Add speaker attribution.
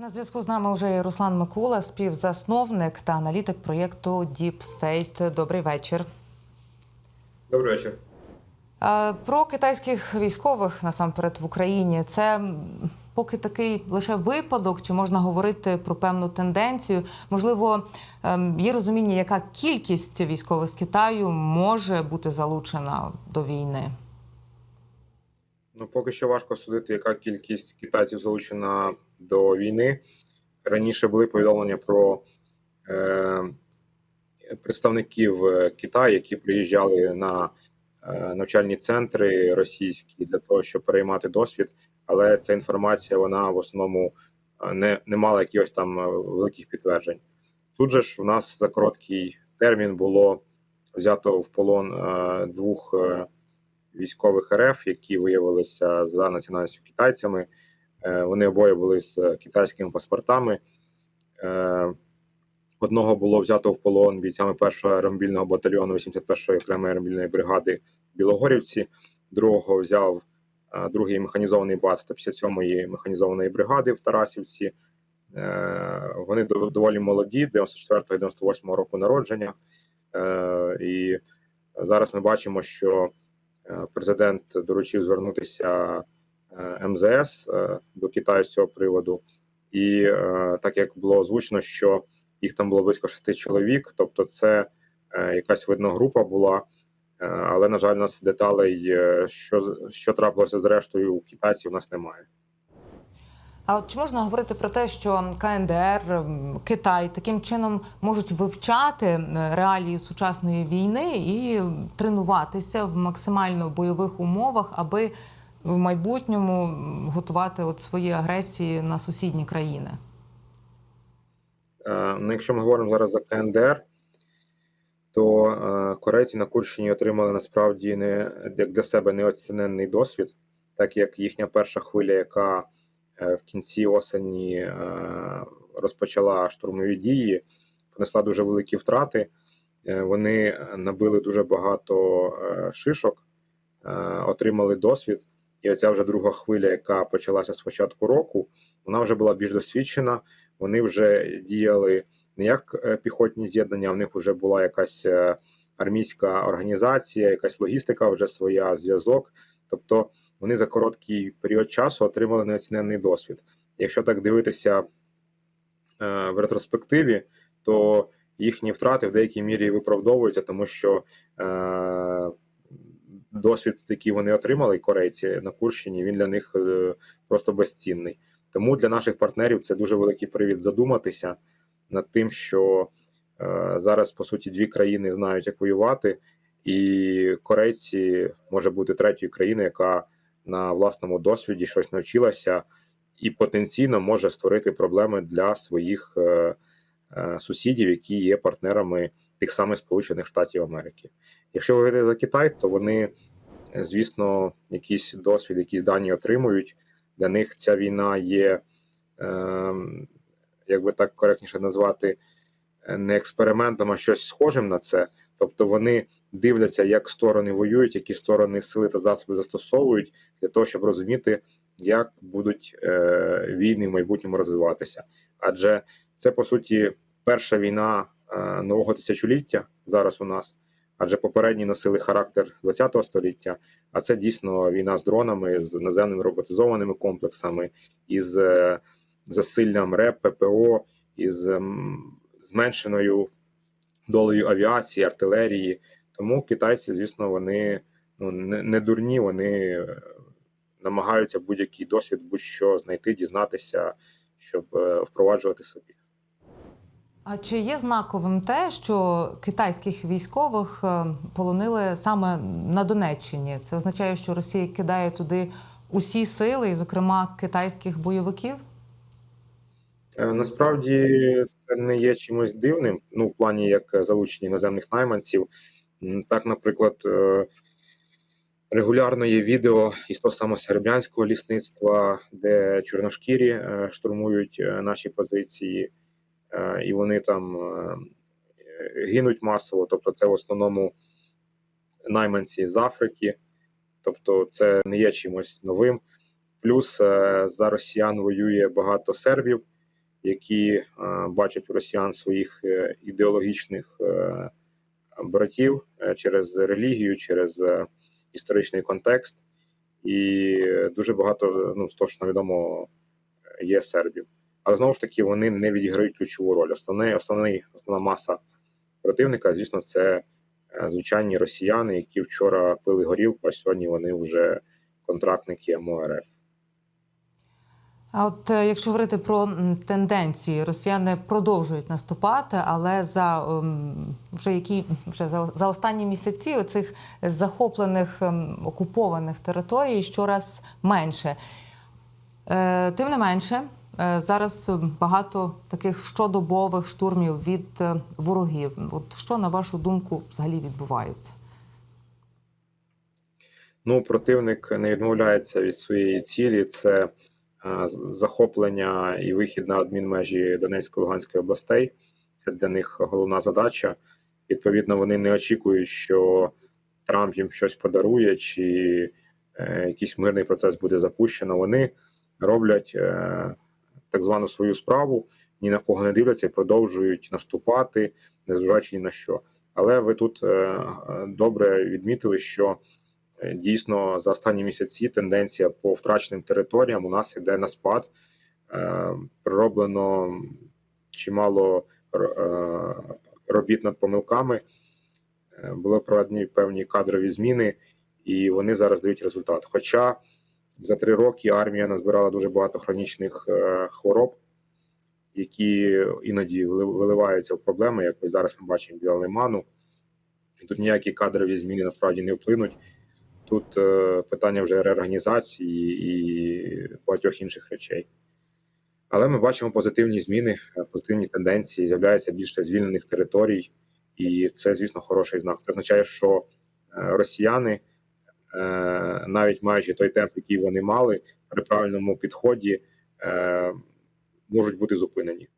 Speaker 1: На зв'язку з нами вже є Руслан Микула, співзасновник та аналітик проєкту Deep State. Добрий вечір.
Speaker 2: Добрий вечір.
Speaker 1: Про китайських військових насамперед в Україні це поки такий лише випадок, чи можна говорити про певну тенденцію? Можливо, ем, є розуміння, яка кількість військових з Китаю може бути залучена до війни?
Speaker 2: Ну, поки що важко судити, яка кількість китайців залучена до війни. Раніше були повідомлення про е, представників е, Китаю, які приїжджали на е, навчальні центри російські для того, щоб переймати досвід. Але ця інформація вона в основному е, не, не мала якихось там е, великих підтверджень. Тут же ж у нас за короткий термін було взято в полон е, двох. Е, військових РФ, які виявилися за національністю китайцями. Е, Вони обоє були з китайськими паспортами. Е, Одного було взято в полон бійцями 1-го аеромобільного батальйону 81-ї окремої аеромобільної бригади в Білогорівці. Другого взяв е, другий механізований бат 157-ї механізованої бригади в Тарасівці. Вони доволі молоді, 94-98 року народження. І зараз ми бачимо, що Президент доручив звернутися е, МЗС е, до Китаю з цього приводу, і е, так як було озвучено, що їх там було близько шести чоловік, тобто це е, якась видна група була. Е, Але на жаль, у нас деталей, е, що що трапилося з рештою у китайців, у нас немає.
Speaker 1: А от чи можна говорити про те, що КНДР, Китай таким чином можуть вивчати е, реалії сучасної війни і тренуватися в максимально бойових умовах, аби в майбутньому готувати от свої агресії на сусідні країни?
Speaker 2: Е, Ну, якщо ми говоримо зараз за КНДР, то е, корейці на Курщині отримали насправді не як для себе неоціненний досвід, так як їхня перша хвиля, яка в кінці осені е, розпочала штурмові дії, понесла дуже великі втрати. Е, Вони набили дуже багато е, шишок, е, отримали досвід. І оця вже друга хвиля, яка почалася з початку року, вона вже була більш досвідчена. Вони вже діяли не як е, піхотні з'єднання, в них вже була якась е, армійська організація, якась логістика вже своя, зв'язок. Тобто вони за короткий період часу отримали неоціненний досвід. Якщо так дивитися е, в ретроспективі, то їхні втрати в деякій мірі виправдовуються, тому що е, досвід, який вони отримали, корейці на Курщині, він для них е, просто безцінний. Тому для наших партнерів це дуже великий привід задуматися над тим, що зараз по суті дві країни знають, як воювати, і корейці може бути третьою країною, яка на власному досвіді щось навчилася, і потенційно може створити проблеми для своїх е, е, сусідів, які є партнерами тих самих Сполучених Штатів Америки. Якщо говорити за Китай, то вони, е, звісно, якийсь досвід, якісь дані отримують. Для них ця війна є, е, як би так коректніше назвати, не експериментом, а щось схожим на це. Тобто вони дивляться, як сторони воюють, які сторони сили та засоби застосовують для того, щоб розуміти, як будуть е, війни в майбутньому розвиватися. Адже це по суті перша війна е, нового тисячоліття зараз у нас, адже попередні носили характер ХХ століття. А це дійсно війна з дронами, з наземними роботизованими комплексами, із е, засиллям РЕП, ППО, із ем, зменшеною долею авіації, артилерії. Тому китайці, звісно, вони ну, не, не дурні, вони е, намагаються будь-який досвід, будь-що знайти, дізнатися, щоб е, впроваджувати собі.
Speaker 1: А чи є знаковим те, що китайських військових е, полонили саме на Донеччині? Це означає, що Росія кидає туди усі сили, і, зокрема, китайських бойовиків?
Speaker 2: Насправді це не є чимось дивним, ну в плані як залучення іноземних найманців. Так, наприклад, е, регулярно є відео із того самого серебрянського лісництва, де чорношкірі е, штурмують е, наші позиції, е, і вони там е, гинуть масово. Тобто, це в основному найманці з Африки, тобто це не є чимось новим. Плюс е, за росіян воює багато сербів, які е, бачать росіян своїх е, ідеологічних е, братів через релігію, через історичний контекст, і дуже багато ну, що відомо, є сербів. Але знову ж таки, вони не відіграють ключову роль. Основний, основний, основна маса противника, звісно, це звичайні росіяни, які вчора пили горілку, а сьогодні вони вже контрактники МОРФ.
Speaker 1: А от е, якщо говорити про тенденції, росіяни продовжують наступати, але за ем, вже які вже за, за останні місяці оцих захоплених ем, окупованих територій щораз менше. Е, тим не менше, е, зараз багато таких щодобових штурмів від ворогів. От що на вашу думку взагалі відбувається?
Speaker 2: Ну, противник не відмовляється від своєї цілі. Це захоплення і вихід на адмінмежі Донецької Луганської областей. Це для них головна задача. Відповідно, вони не очікують, що Трамп їм щось подарує, чи е, якийсь мирний процес буде запущено. Вони роблять е, так звану свою справу, ні на кого не дивляться продовжують наступати, незважаючи ні на що. Але ви тут е, добре відмітили, що Е, Дійсно, за останні місяці тенденція по втраченим територіям у нас йде на спад. Е, Пророблено чимало е, робіт над помилками. Е, Були проведені певні кадрові зміни, і вони зараз дають результат. Хоча за три роки армія назбирала дуже багато хронічних е, хвороб, які іноді вили- виливаються в проблеми, як ось зараз ми бачимо біля лиману. І тут ніякі кадрові зміни насправді не вплинуть. Тут е, питання вже реорганізації і багатьох інших речей. Але ми бачимо позитивні зміни, е, позитивні тенденції, з'являється більше звільнених територій, і це, звісно, хороший знак. Це означає, що е, росіяни, навіть маючи той темп, який вони мали, при правильному підході можуть бути зупинені.